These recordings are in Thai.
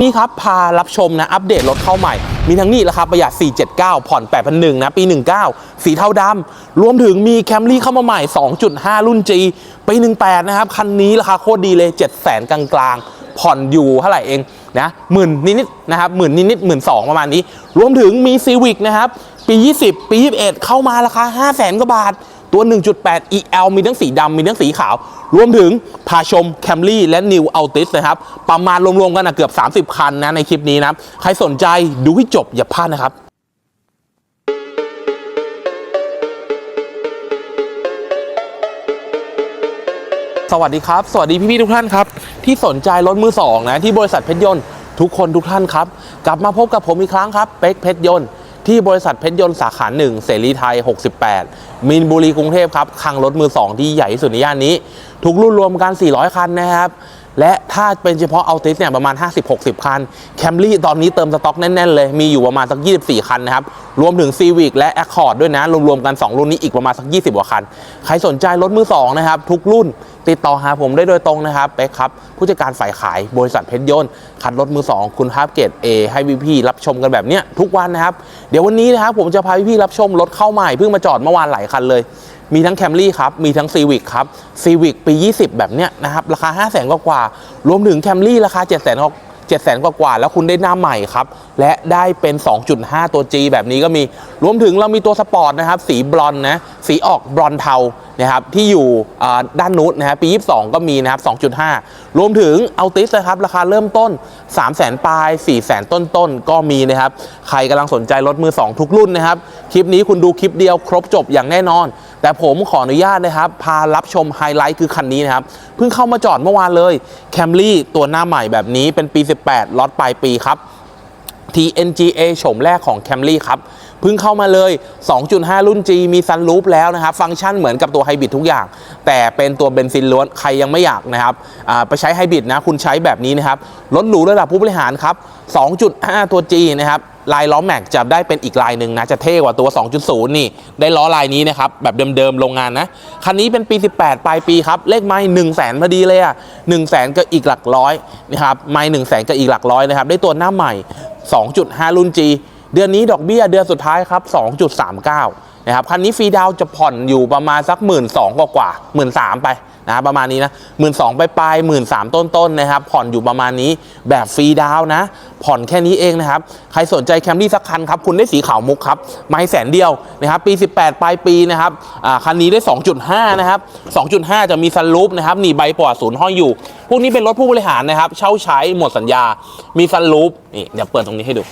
นี่ครับ พารับชมนะ อัปเดตรถเข้าใหม่ มีทั้งนี้ราคาประหยัด 479 ผ่อน8,100นะ ปี 19 สีเทาดำรวมถึงมีแคมรี่เข้ามาใหม่ 2.5 รุ่น G ปี 18 นะครับ คันนี้ราคาโคตรดีเลย 700,000 กลางๆ ผ่อนอยู่เท่าไหร่เองนะหมื่นนิดๆนะครับหมื่นนิดๆหมื่นสองประมาณนี้ รวมถึงมีซีวิกนะครับ ปี 20 ปี 21 เข้ามาราคา 500,000กว่าบาท ตัว 1.8 EL มีทั้งสีดำมีทั้งสีขาว รวมถึงพาชม Camry และ New Altis นะครับ ประมาณรวมๆกันนะเกือบ 30 คันนะในคลิปนี้นะ ใครสนใจดูให้จบอย่าพลาดนะครับสวัสดีครับ สวัสดีพี่ๆทุกท่านครับ ที่สนใจรถมือสองนะ ที่บริษัทเพชรยนต์ทุกคนทุกท่านครับ กลับมาพบกับผมอีกครั้งครับ เป๊กเพชรยนต์ ที่บริษัทเพชรยนต์สาขาหนึ่งเสรีไทย 68มินบุรีกรุงเทพครับคลังรถมือสองที่ใหญ่ที่สุดในย่านนี้ ทุกรุ่นรวมกัน 400 คันนะครับ และถ้าเป็นเฉพาะเอาติสเนี่ยประมาณ 50-60 คัน แคมรี่ตอนนี้เติมสต็อกแน่น ๆ เลย มีอยู่ประมาณสัก 24 คันนะครับ รวมถึง Civic และ Accord ด้วยนะ รวม ๆ กัน 2 รุ่นนี้อีกประมาณสัก 20 กว่าคัน ใครสนใจรถมือ 2 นะครับ ทุกรุ่นติดต่อหาผมได้โดยตรงนะครับเป๊กครับ ผู้จัดการฝ่ายขายบริษัทเพชรยนต์คันรถมือ 2 คุณภาพเกรด A ให้พี่ๆรับชมกันแบบเนี้ยทุกวันนะครับเดี๋ยววันนี้นะครับผมจะพาพี่ๆรับชมรถเข้าใหม่เพิ่งมาจอดเมื่อวานหลายคันเลย มีทั้งแคมรี่ครับ มีทั้งซีวิกครับซีวิกปี 20 แบบเนี้ยนะครับ ราคา 5 0 0 0 0นกว่า รวมถึงแคมรี่ราคา 7 0 0 0 0 0 7 0 0 0 0กว่า แล้วคุณได้หน้าใหม่ครับ และได้เป็น 2.5 ตัว G แบบนี้ก็มี รวมถึงเรามีตัวสปอร์ตนะครับ สีบลอนนะ สีออกบลอนเทานะครับที่อยู่ด้านนู้นนะครับปี 22 ก็มีนะครับ 2.5 รวมถึงเอาติสนะครับราคาเริ่มต้น 3 0 0 0 0 0ปลาย 4 0 0 0 0ต้นต้นๆก็มีนะครับ ใครกำลังสนใจรถมือ 2 ทุกรุ่นนะครับ คลิปนี้คุณดูคลิปเดียวครบจบอย่างแน่นอน แต่ผมขออนุญาตนะครับ พารับชมไฮไลท์คือคันนี้นะครับ เพิ่งเข้ามาจอดเมื่อวานเลย Camry ตัวหน้าใหม่แบบนี้เป็นปี 18 ล็อตปลายปีครับ TNGA โฉมแรกของ Camry ครับเพิ่งเข้ามาเลย 2.5 รุ่น G มีซันรูปแล้วนะครับ ฟังก์ชันเหมือนกับตัวไฮบริดทุกอย่าง แต่เป็นตัวเบนซินล้วน ใครยังไม่อยากนะครับไปใช้ไฮบริดนะ คุณใช้แบบนี้นะครับ รถหรูระดับผู้บริหารครับ 2.5 ตัว G นะครับลายล้อแม็กจะได้เป็นอีกลายหนึ่งนะ จะเท่กว่าตัว 2.0 นี่ ได้ล้อลายนี้นะครับ แบบเดิมๆโรงงานนะ คันนี้เป็นปี 18 ปลายปีครับ เลขไม้1 0 0 0 0แสนพอดีเลยอะ1 0 0 0 0แสนก็อีกหลักร้อยนะครับ ไม้1 0 0 0 0แสนก็อีกหลักร้อยนะครับ ได้ตัวหน้าใหม่ 2.5 รุ่น G เดือนนี้ดอกเบี้ยเดือนสุดท้ายครับ 2.39 นะครับคันนี้ฟรีดาวจะผ่อนอยู่ประมาณสัก1 2ื่นกว่ากว่าหมื่นสามไปนะครับประมาณนี้นะหมื่นสองไปปลายหมื่นสามต้นๆนะครับ ผ่อนอยู่ประมาณนี้แบบฟรีดาวนะ ผ่อนแค่นี้เองนะครับ ใครสนใจแคมรี่สักคันครับ คุณได้สีขาวมุกครับ ไม่แสนเดียวนะครับ ปี 18 ปลายปีนะครับคันนี้ได้ 2.5 นะครับ 2.5 จะมีซันรูปนะครับหนีใบปลอดศูนย์ห้อยอยู่ พวกนี้เป็นรถผู้บริหารนะครับ เช่าใช้หมดสัญญา มีซันรูปนี่เดี๋ยวเปิดตรงนี้ให้ดู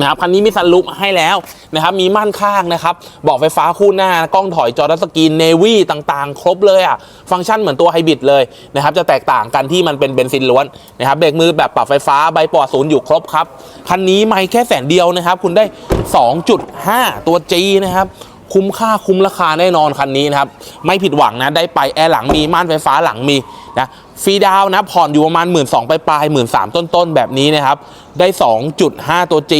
นะครับคันนี้มีสันลุปให้แล้วนะครับมีม่านข้างนะครับบอกไฟฟ้าคู่หน้ากล้องถอยจอรัสกรีนเนวี่ต่างๆ ครบเลยอะฟังก์ชันเหมือนตัวไฮบริดเลยนะครับจะแตกต่างกันที่มันเป็นเบนซินล้วนนะครับเบรกมือแบบปรับไฟฟ้าใบปอดศูนย์อยู่ครบครับคันนี้ไม่แค่แสนเดียวนะครับ คุณได้ 2.5 ตัว G นะครับ คุ้มค่าคุ้มราคาแน่นอนคันนี้นะครับ ไม่ผิดหวังนะ ได้ไปแอร์หลังมีม่านไฟฟ้าหลังมีนะฟรีดาวนะ ผ่อนอยู่ประมาณ 1 2ื่นไปปลายหมื่นสามต้นๆ แบบนี้นะครับ ได้ 2.5 ตัว G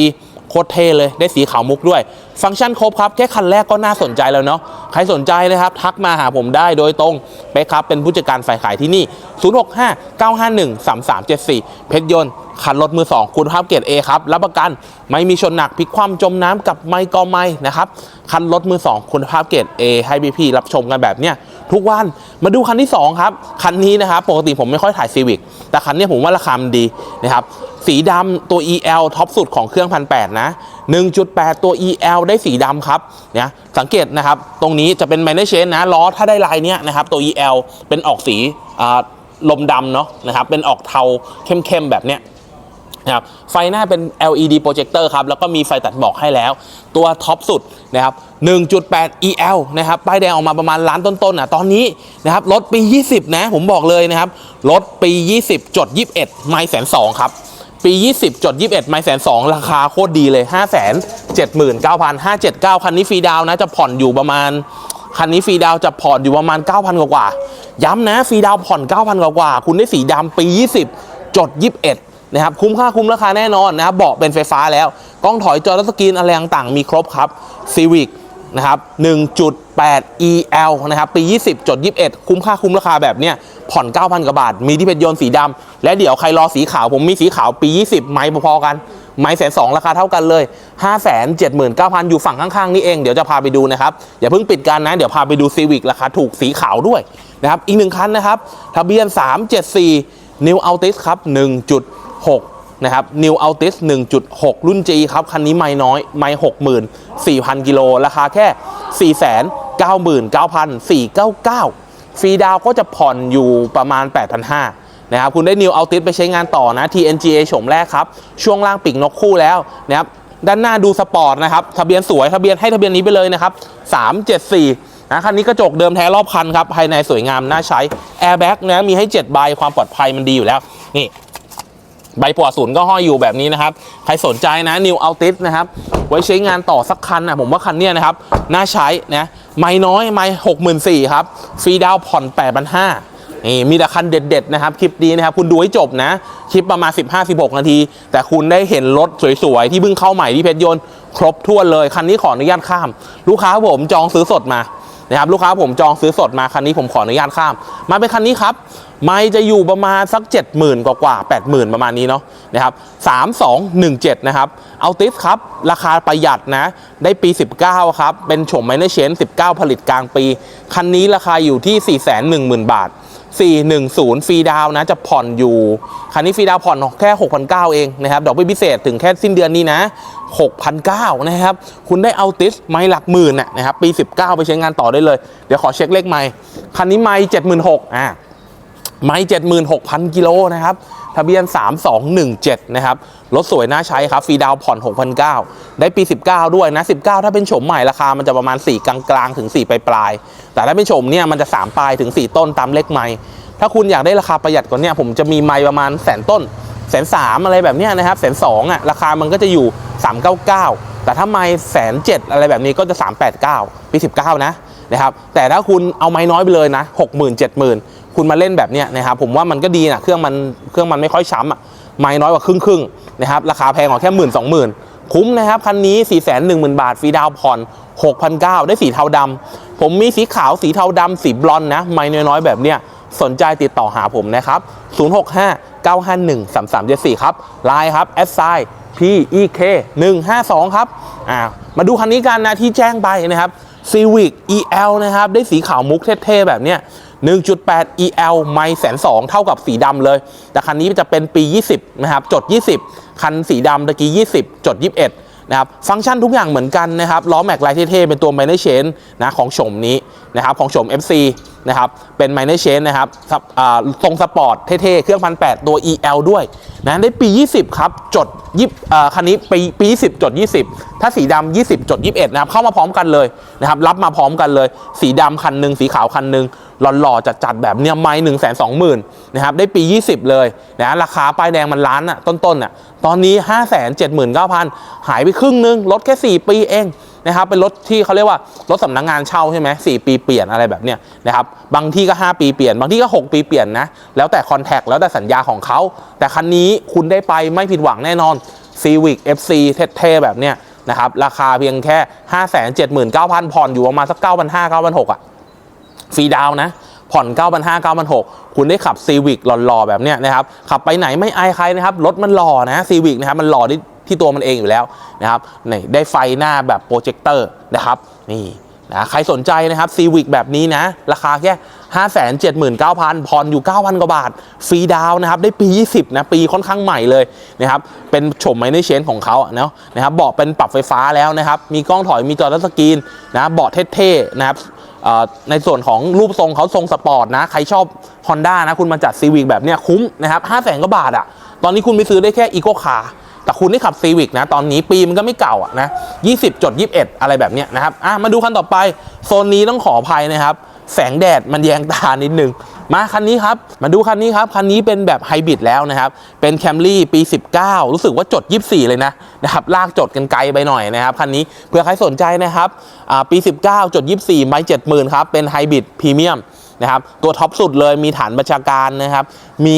โคตรเท่เลยได้สีขาวมุกด้วย ฟังก์ชันครบครับ แค่คันแรกก็น่าสนใจแล้วเนาะใครสนใจนะครับ ทักมาหาผมได้โดยตรงเป๊กครับ เป็นผู้จัดการฝ่ายขายที่นี่ 065 951 3374 เพชรยนต์คันรถมือ 2 คุณภาพเกรด A ครับ รับประกันไม่มีชนหนักพลิกคว่ำจมน้ำกับไมค์กอไม้นะครับ คันรถมือ 2 คุณภาพเกรด A ให้พี่ๆรับชมกันแบบเนี้ยทุกวันมาดูคันที่ 2 ครับ คันนี้นะครับ ปกติผมไม่ค่อยถ่ายซีวิกแต่คันนี้ผมว่าราคามันดีนะครับ สีดำตัว EL ท็อปสุดของเครื่องพันแนะ1.8 ตัว EL ได้สีดำครับเนี่ยสังเกตนะครับ ตรงนี้จะเป็นไมเนเชนนะล้อถ้าได้ลายเนี้ยนะครับ ตัว EL เป็นออกสีลมดำเนาะนะครับ เป็นออกเทาเข้มๆแบบเนี้ยนะครับไฟหน้าเป็น LED โปรเจคเตอร์ครับ แล้วก็มีไฟตัดหมอกให้แล้ว ตัวท็อปสุดนะครับ 1.8 EL นะครับ ป้ายแดงออกมาประมาณล้านต้นๆอะ ตอนนี้นะครับ รถปี 20 นะ ผมบอกเลยนะครับ รถปี 20 จด 21 ไม่แสนสองครับ ปี 20 จด 21 ไม่แสนสองราคาโคตรดีเลย 5 7 9 579 คันนี้ฟรีดาวนะ จะผ่อนอยู่ประมาณ คันนี้ฟรีดาวจะผ่อนอยู่ประมาณ 9,000 กว่ากว่าๆย้ำนะฟรีดาวผ่อน 9,000 กว่ากว่าๆคุณได้สีดำปี 20 จด 21 นะครับ คุ้มค่าคุ้มราคาแน่นอนนะครับเบาะเป็นไฟฟ้าแล้ว กล้องถอยจอและสกรีนอะไรต่างๆมีครบครับซีวิก นะครับ 1.8 EL นะครับ ปี 20 จด 21 คุ้มค่าคุ้มราคาแบบเนี้ย ผ่อน 9,000 กว่าบาท มีที่เพชรยนต์สีดำ และเดี๋ยวใครรอสีขาว ผมมีสีขาวปี 20 ไม้พอๆกัน ไม้แสนสองราคาเท่ากันเลย 5 7 9 0 0 0 อยู่ฝั่งข้างๆ นี่เอง เดี๋ยวจะพาไปดูนะครับ อย่าเพิ่งปิดกันนะ เดี๋ยวพาไปดูซีวิกราคาถูกสีขาวด้วยนะครับ อีกหนึ่งคันนะครับ ทะเบียน 374 New Altis ครับ 1.6 นะครับ New Altis 1.6 รุ่น G ครับ คันนี้ไม่น้อย ไม่64,000 กิโล ราคาแค่ 499,499 ฟรีดาวก็จะผ่อนอยู่ประมาณ 8,500 นะครับ คุณได้ New Altis ไปใช้งานต่อนะ TNGA โฉมแรกครับ ช่วงล่างปีกนกคู่แล้วนะครับด้านหน้าดูสปอร์ตนะครับ ทะเบียนสวย ทะเบียนให้ทะเบียนนี้ไปเลยนะครับ 374 นะ คันนี้กระจกเดิมแท้รอบคันครับ ภายในสวยงาม น่าใช้ แอร์แบ็กนะ มีให้ 7 ใบ ความปลอดภัยมันดีอยู่แล้ว นี่ ใบปวดศูนย์ก็ห้อยอยู่แบบนี้นะครับ ใครสนใจนะ New Altis นะครับ ไว้ใช้งานต่อสักคันนะผมว่าคันเนี้ยนะครับ น่าใช้นะไม่น้อยไม่หกหมื่นสี่ครับ ฟรีดาวผ่อนแปดพันห้านี่มีแต่คันเด็ดๆนะครับ คลิปนี้นะครับ คุณดูให้จบนะ คลิปประมาณ 15-16 นาที แต่คุณได้เห็นรถสวยๆ ที่เพิ่งเข้าใหม่ที่เพชรยนต์ ครบถ้วนเลย คันนี้ขออนุญาตข้าม ลูกค้าผมจองซื้อสดมา นะครับลูกค้าผมจองซื้อสดมาคันนี้ผมขออนุญาตข้าม มาเป็นคันนี้ครับ ไม่จะอยู่ประมาณสัก 70,000 กว่ากว่า80,000 ประมาณนี้เนาะนะครับ3217 นะครับ เอาติสครับ ราคาประหยัดนะ ได้ปี 19 ครับ เป็นโฉมไมเนเชน19 ผลิตกลางปี คันนี้ราคาอยู่ที่ 410,000 บาท 410 ฟรีดาวนะจะผ่อนอยู่คันนี้ฟรีดาวผ่อนแค่ 6,900 เองนะครับดอกเบี้ยพิเศษถึงแค่สิ้นเดือนนี้นะ 6,900 นะครับ คุณได้เอาติสไม้หลักหมื่นน่ะนะครับปี 19 ไปใช้งานต่อได้เลย เดี๋ยวขอเช็คเลขไม้คันนี้ไม่76,000อ่าไม้76,000 กิโลนะครับ ทะเบียน 3217 นะครับ รถสวยน่าใช้ครับฟรีดาวผ่อน 6,900 ได้ปี 19 ด้วยนะ 19 ถ้าเป็นโฉมใหม่ราคามันจะประมาณ 4 กลางๆ ถึง4ปลายปลายๆ แต่ถ้าเป็นโฉมเนี่ยมันจะ 3 ปลายถึง 4 ต้นตามเลขไม้ถ้าคุณอยากได้ราคาประหยัดกว่านี้ผมจะมีไม้ประมาณแสนต้นแสนสามอะไรแบบนี้นะครับแสนสองอะราคามันก็จะอยู่ 399 แต่ถ้าไม้แสนเจ็ดอะไรแบบนี้ก็จะ 389ปี19 นะนะครับแต่ถ้าคุณเอาไม้น้อยไปเลยนะ 60,000 7 0 0 0 คุณมาเล่นแบบเนี้ยนะครับผมว่ามันก็ดีนะเครื่องมันเครื่องมันไม่ค่อยช้ำอะไม่น้อยกว่าครึ่งครึ่งนะครับราคาแพงกว่าแค่หมื่นสองหมื่นคุ้มนะครับคันนี้ 4 1 0 0 0 0บาทฟรีดาวน์ผ่อน6,900 ได้สีเทาดำผมมีสีขาวสีเทาดำสีบลอนด์นะ ไม่น้อยๆแบบเนี้ยสนใจติดต่อหาผมนะครับ 065 951 3374 ครับไลน์ครับแอดไซ PEK 152 ครับอ่ามาดูคันนี้กันนะที่แจ้งไปนะครับ Civic EL นะครับ ได้สีขาวมุกเท่ๆแบบเนี้ย 1.8 EL ไม่แสนสองเท่ากับสีดำเลย แต่คันนี้จะเป็นปี 20 นะครับ จด 20 คันสีดำตะกี้ 20 จด 21นะครับฟังก์ชันทุกอย่างเหมือนกันนะครับล้อแม็กลายเท่ๆเป็นตัว Minor Chain นะของโฉมนี้นะครับของโฉม FC นะครับ เป็น Minor Chain นะครับทรงสปอร์ตเท่ๆ เครื่องพันแตัว EL ด้วยนะได้ปี 20 ครับ จดยิบอ่คันนี้ปีปี20จด 20 ถ้าสีดำ20 จด 21 นะครับ เข้ามาพร้อมกันเลยนะครับ รับมาพร้อมกันเลย สีดำคันหนึ่งสีขาวคันหนึ่งหล่อๆจัดๆแบบเนี้ยไม้หนึ่งแสนสองหมื่นนะครับ ได้ปี 20 เลยนะราคาป้ายแดงมันล้านอะต้นๆอะตอนนี้ 5 7 9 0 0 0 หายไปครึ่งนึงลดแค่ 4 ปีเอง นะครับเป็นรถที่เขาเรียกว่ารถสำนักงานเช่าใช่ไหม4ปีเปลี่ยนอะไรแบบเนี้ยนะครับบางที่ก็ 5 ปีเปลี่ยน บางที่ก็ 6 ปีเปลี่ยนนะแล้วแต่คอนแทคแล้วแต่สัญญาของเขาแต่คันนี้คุณได้ไปไม่ผิดหวังแน่นอน Civic FC เท่ๆแบบเนี้ยนะครับราคาเพียงแค่ 5 7 9 0 0 0 ผ่อนอยู่ประมาณสัก 9,500 9,600อะฟรีดาวน์นะผ่อน 9,500 9,600 คุณได้ขับซีวิกหล่อๆ แบบเนี้ยนะครับ ขับไปไหนไม่อายใครนะครับ รถมันหล่อนะซีวิกนะครับ มันหล่อที่ ที่ตัวมันเองอยู่แล้วนะครับนี่ได้ไฟหน้าแบบโปรเจคเตอร์นะครับนี่นะใครสนใจนะครับซีวิกแบบนี้นะ ราคาแค่ 579,000ผ่อนอยู่ 9,000 กว่าบาท ฟรีดาวนะครับ ได้ปี 20 นะ ปีค่อนข้างใหม่เลยนะครับ เป็นโฉมไมเนเชนของเขาเนาะนะครับเบาะเป็นปรับไฟฟ้าแล้วนะครับ มีกล้องถอยมีจอทัชสกรีนนะเบาะเท่ๆนะครับในส่วนของรูปทรงเขาทรงสปอร์ตนะ ใครชอบ Honda นะ คุณมาจัด Civic แบบเนี้ยคุ้มนะครับ5 0 0แสนกว่าบาทอะตอนนี้คุณไปซื้อได้แค่ Eco Car แต่คุณได้ขับ Civic นะ ตอนนี้ปีมันก็ไม่เก่าอะนะ20จด21 อะไรแบบเนี้ยนะครับอะมาดูคันต่อไป โซนนี้ต้องขออภัยนะครับ แสงแดดมันแยงตานิดนึง มาคันนี้ครับ มาดูคันนี้ครับ คันนี้เป็นแบบไฮบริดแล้วนะครับ เป็น Camry ปี 19 รู้สึกว่าจด 24 เลยนะนะครับ ลากจดกันไกลไปหน่อยนะครับ คันนี้เผื่อใครสนใจนะครับปี 19 จด 24 ไม่70,000 ครับ เป็นไฮบริดพรีเมียม นะครับตัวท็อปสุดเลยมีฐานบัญชาการนะครับมี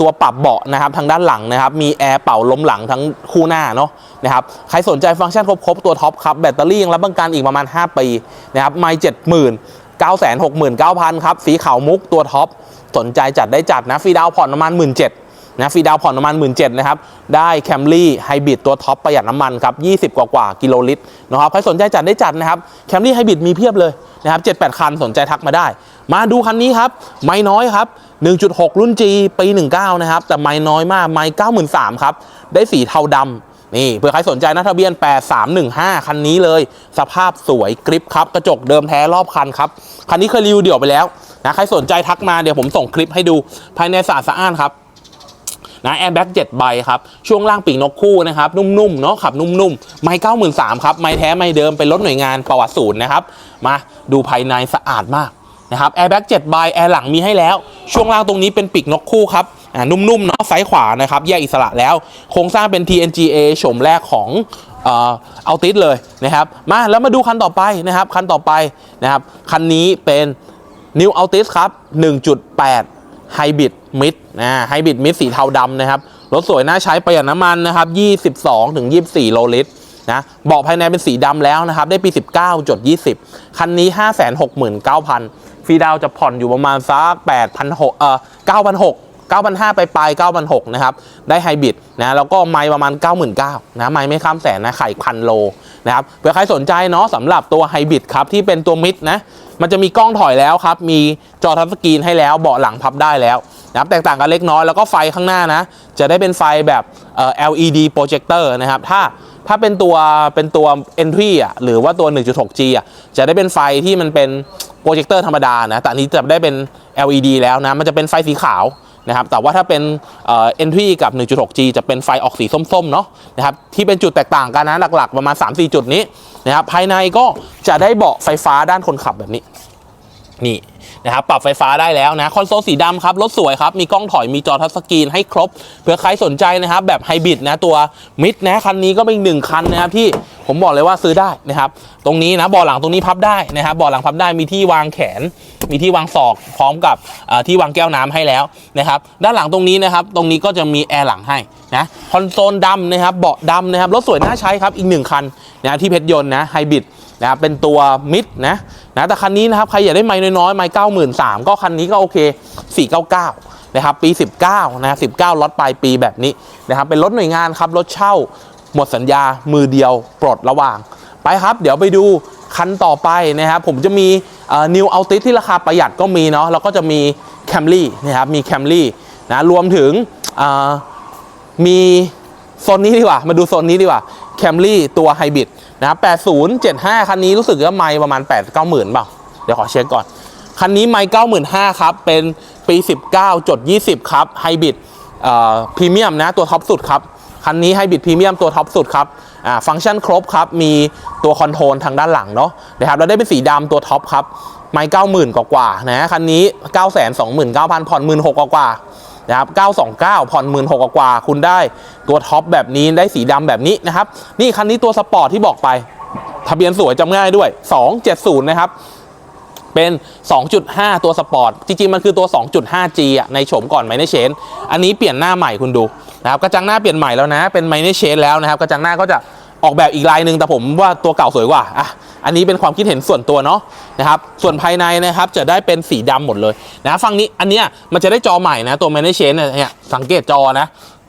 ตัวปรับเบาะนะครับทางด้านหลังนะครับมีแอร์เป่าลมหลังทั้งคู่หน้าเนาะนะครับใครสนใจฟังก์ชันครบๆตัวท็อปครับแบตเตอรี่ยังรับประกันอีกประมาณ 5 ปีนะครับไม่เจ็ดหมื่นเก้าแสนหกหมื่นเก้าพันครับสีขาวมุกตัวท็อปสนใจจัดได้จัดนะฟรีดาวน์ผ่อนประมาณหมื่นเจ็ด นะฟรีดาวผ่อนประมาณ 1 7ื่นนะครับ ได้แคมรี่ไฮบริดตัวท็อปประหยัดน้ำมันครับ 20 กว่ากว่ากิโลลิตรนะครับ ใครสนใจจัดได้จัดนะครับ แคมรี่ไฮบริดมีเพียบเลยนะครับ7-8 คันสนใจทักมาได้ มาดูคันนี้ครับ ไม่น้อยครับ 1.6 รุ่น G ปี 19 นะครับ แต่ไม่น้อยมาก ไม่93,000ครับ ได้สีเทาดำนี่เผื่อใครสนใจนะทะเบียน 8315 คันนี้เลย สภาพสวยกริปครับ กระจกเดิมแท้รอบคันครับ คันนี้เคยรีวิวเดี่ยวไปแล้วนะใครสนใจทักมาเดี๋ยวผมส่งคลิปให้ดูภายในสะอาดสะอ้านครับ นะแอร์แบ็ก7ใบครับ ช่วงล่างปีกนกคู่นะครับ นุ่มๆเนาะขับนุ่มๆ ไม่เก้าหมื่นสามครับ ไม่แท้ไม่เดิมเป็นรถหน่วยงานประวัติศูนย์นะครับ มาดูภายในสะอาดมากนะครับแอร์แบ็ก7ใบแอร์หลังมีให้แล้ว ช่วงล่างตรงนี้เป็นปีกนกคู่ครับนุ่มๆเนาะซ้ายขวานะครับแยกอิสระแล้ว โครงสร้างเป็น TNGA โฉมแรกของเอ่อเอาติสเลยนะครับ มาแล้วมาดูคันต่อไปนะครับ คันต่อไปนะครับ คันนี้เป็น New Altis ครับ 1.8 ไฮบริดมิดนะไฮบริดมิดสีเทาดำนะครับ รถสวยน่าใช้ประหยัดน้ำมันนะครับ 22ถึง24 โลลิตรนะเบาะภายในเป็นสีดำแล้วนะครับ ได้ปี 19 จด 20 คันนี้ 569,000 ฟรีดาวจะผ่อนอยู่ประมาณสัก8,600เอ่อ9,600 9,500 ไปปลาย9,600 นะครับ ได้ไฮบริดนะ แล้วก็ไมล์ประมาณ 99,000นะ ไมล์ไม่ข้ามแสนนะ ไข่พันโลนะครับ เผื่อใครสนใจเนาะสำหรับตัวไฮบริดครับ ที่เป็นตัวมิดนะ มันจะมีกล้องถอยแล้วครับ มีจอทัชสกรีนให้แล้วเบาะหลังพับได้แล้วนะครับแตกต่างกันเล็กน้อยแล้วก็ไฟข้างหน้านะ จะได้เป็นไฟแบบเอ่อ LED projector นะครับ ถ้าถ้าเป็นตัวเป็นตัว entry อะหรือว่าตัว 1.6G อะจะได้เป็นไฟที่มันเป็นโปรเจคเตอร์ธรรมดานะแต่อันนี้จะได้เป็น LED แล้วนะ มันจะเป็นไฟสีขาว นะครับแต่ว่าถ้าเป็นเอ็นทรีกับ 1.6G จะเป็นไฟออกสีส้มๆเนาะนะครับที่เป็นจุดแตกต่างกันนะหลักๆ ประมาณ 3-4 จุดนี้นะครับภายในก็จะได้เบาะไฟฟ้าด้านคนขับแบบนี้ นี่นะครับปรับไฟฟ้าได้แล้วนะคอนโซลสีดำครับรถสวยครับ มีกล้องถอยมีจอทัชสกรีนให้ครบเผื่อใครสนใจนะครับแบบไฮบริดนะตัวมิดนะคันนี้ก็เป็นหนึ่งคันนะครับที่ผมบอกเลยว่าซื้อได้นะครับ ตรงนี้นะเบาะหลังตรงนี้พับได้นะครับเบาะหลังพับได้มีที่วางแขน มีที่วางศอกพร้อมกับที่วางแก้วน้ำให้แล้วนะครับ ด้านหลังตรงนี้นะครับ ตรงนี้ก็จะมีแอร์หลังให้นะคอนโซลดำนะครับเบาะดำนะครับรถสวยน่าใช้ครับอีกหนึ่งคันนะที่เพชรยนต์นะไฮบริด นะครับเป็นตัวมิดนะนะแต่คันนี้นะครับใครอยากได้ไม้น้อยๆไม้เก้าหมื่นสามก็คันนี้ก็โอเค499นะครับปี 19นะ19ล็อตปลายปีแบบนี้นะครับเป็นรถหน่วยงานครับรถเช่าหมดสัญญามือเดียวปลดระหว่าง ไปครับ เดี๋ยวไปดูคันต่อไปนะครับผมจะมีนิวอัลติสที่ราคาประหยัดก็มีเนาะแล้วก็จะมีแคมรี่นะครับมีแคมรี่นะรวมถึงเอ่อมีโซนนี้ดีกว่า มาดูโซนนี้ดีกว่า แคมรี่ตัวไฮบริดนะครับ8075 คันนี้รู้สึกว่าไม่ประมาณ 8 9หมื่นเปล่า เดี๋ยวขอเช็คก่อน คันนี้ไม่95,000ครับ เป็นปี 19จด20 ครับไฮบริดพรีเมียมนะ ตัวท็อปสุดครับ คันนี้ไฮบริดพรีเมียมตัวท็อปสุดครับอ่าฟังก์ชันครบครับ มีตัวคอนโทรลทางด้านหลังเนาะนะครับแล้วได้เป็นสีดำตัวท็อปครับ ไม่90,000กว่ากว่าๆนะ คันนี้ 929,000ผ่อน16,000กว่ากว่าๆ นะครับ 929 ผ่อน 1 6 0 0กว่า คุณได้ตัวท็อปแบบนี้ได้สีดำแบบนี้นะครับ นี่คันนี้ตัวสปอร์ตที่บอกไป ทะเบียนสวยจำง่ายด้วย 270 นะครับเป็น 2.5 ตัวสปอร์ต จริง ๆ มันคือตัว 2.5G อะ ในโฉมก่อนไมเนเชน อันนี้เปลี่ยนหน้าใหม่คุณดูนะครับ กระจังหน้าเปลี่ยนใหม่แล้วนะ เป็นไมเนเชนแล้วนะครับ กระจังหน้าก็จะ ออกแบบอีกลายหนึ่งแต่ผมว่าตัวเก่าสวยกว่าอะอันนี้เป็นความคิดเห็นส่วนตัวเนาะนะครับส่วนภายในนะครับจะได้เป็นสีดำหมดเลยนะฝั่งนี้อันเนี้ยมันจะได้จอใหม่นะตัวแมเนเชนเนี่ยสังเกตจอนะ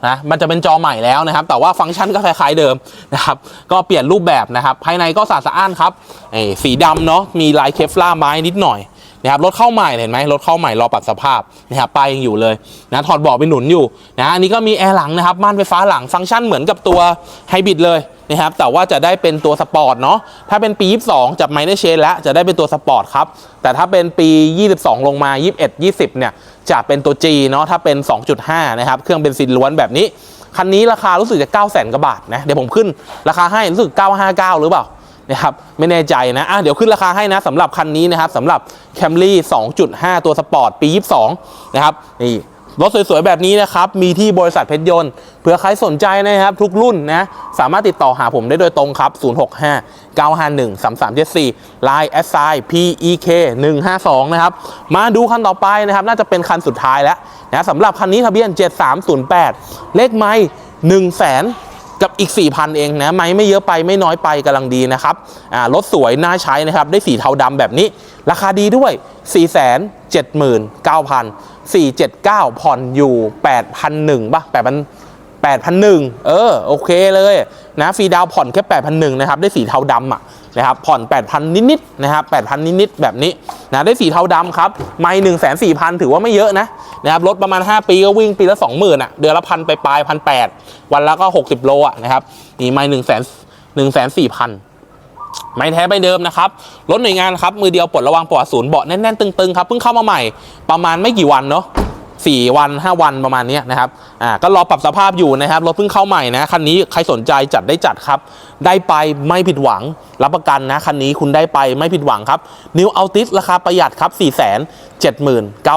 นะมันจะเป็นจอใหม่แล้วนะครับ แต่ว่าฟังก์ชันก็คล้ายๆเดิมนะครับ ก็เปลี่ยนรูปแบบนะครับ ภายในก็สะอาดสะอ้านครับเอ้ยสีดำเนาะมีลายเคฟล่าไม้นิดหน่อย นะครับรถเข้าใหม่เห็นไหมรถเข้าใหม่รอปรับสภาพนะครับป้ายยังอยู่เลยนะถอดเบาะไปหนุนอยู่นะอันนี้ก็มีแอร์หลังนะครับม่านไฟฟ้าหลังฟังก์ชันเหมือนกับตัวไฮบริดเลยนะครับแต่ว่าจะได้เป็นตัวสปอร์ตเนาะถ้าเป็นปี 22 จับไมเนเชนแล้วจะได้เป็นตัวสปอร์ตครับแต่ถ้าเป็นปี 22 ลงมา 21 20 เนี่ยจะเป็นตัว G เนาะถ้าเป็น 2.5 นะครับเครื่องเบนซินล้วนแบบนี้คันนี้ราคารู้สึกจะ 9 0 0 0 0 0กว่าบาทนะเดี๋ยวผมขึ้นราคาให้รู้สึก 959 หรือเปล่า นะครับไม่แน่ใจนะอะเดี๋ยวขึ้นราคาให้นะสำหรับคันนี้นะครับสำหรับ Camry 2.5 ตัวสปอร์ตปี 22 นะครับนี่รถสวยๆ แบบนี้นะครับ มีที่บริษัทเพชรยนต์เผื่อใครสนใจนะครับ ทุกรุ่นนะ สามารถติดต่อหาผมได้โดยตรงครับ 065 951 3374 Line s i PEK 152 นะครับ มาดูคันต่อไปนะครับ น่าจะเป็นคันสุดท้ายแล้วนะสำหรับคันนี้ทะเบียน 7308 เลขไม้1 0 0 0 0แสน กับอีก 4,000 เองนะไม่ไม่เยอะไปไม่น้อยไปกำลังดีนะครับอ่ารถสวยน่าใช้นะครับได้สีเทาดำแบบนี้ ราคาดีด้วย 4 7 9 0 0 479 ผ่อนอยู่ 8,001ป่ะ8,000 8,001 เออ โอเคเลยนะฟรีดาวผ่อนแค่ 8,001 นะครับ ได้สีเทาดำอะ นะครับผ่อน 8,000 นิดๆนะครับ8,000 นิดๆแบบนี้นะได้สีเทาดำครับไม่1 4 0 0 0 ถือว่าไม่เยอะนะนะครับรถประมาณ 5 ปีก็วิ่งปีละ 20,000อะเดือนละพันไปปลายพันแปดวันละก็ 60 โลอะนะครับนี่ไม่1 0 0 0 0 1 4 0 0 0ไม่แท้ไม่เดิมนะครับ รถหน่วยงานครับ มือเดียวปลดระวางปลอดศูนย์เบาะแน่นๆ ตึงๆ ครับ เพิ่งเข้ามาใหม่ประมาณไม่กี่วันเนาะ สี่วัน 5 วันประมาณนี้นะครับอ่าก็รอปรับสภาพอยู่นะครับรถเพิ่งเข้าใหม่นะคันนี้ใครสนใจจัดได้จัดครับ ได้ไปไม่ผิดหวังรับประกันนะคันนี้คุณได้ไปไม่ผิดหวังครับ New Altis ราคาประหยัดครับ4 7 9 0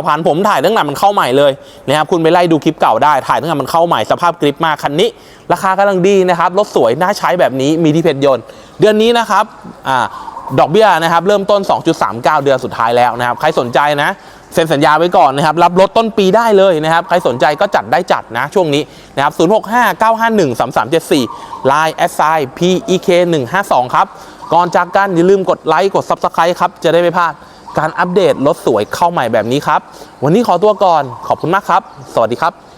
0 0ผมถ่ายตั้งแต่มันเข้าใหม่เลยนะครับคุณไปไล่ดูคลิปเก่าได้ถ่ายตั้งแต่มันเข้าใหม่สภาพกริปมาคันนี้ ราคากำลังดีนะครับรถสวยน่าใช้แบบนี้มีที่เพชรยนต์ เดือนนี้นะครับอ่าดอกเบี้ยนะครับเริ่มต้น 2.39 เดือนสุดท้ายแล้วนะครับ ใครสนใจนะ เซ็นสัญญาไว้ก่อนนะครับ รับรถต้นปีได้เลยนะครับ ใครสนใจก็จัดได้จัดนะช่วงนี้นะครับ 065 951 3374 Line s i PEK 152ครับ ก่อนจากกันอย่าลืมกดไลค์กด Subscribe ครับ จะได้ไม่พลาดการอัปเดตรถสวยเข้าใหม่แบบนี้ครับ วันนี้ขอตัวก่อน ขอบคุณมากครับ สวัสดีครับ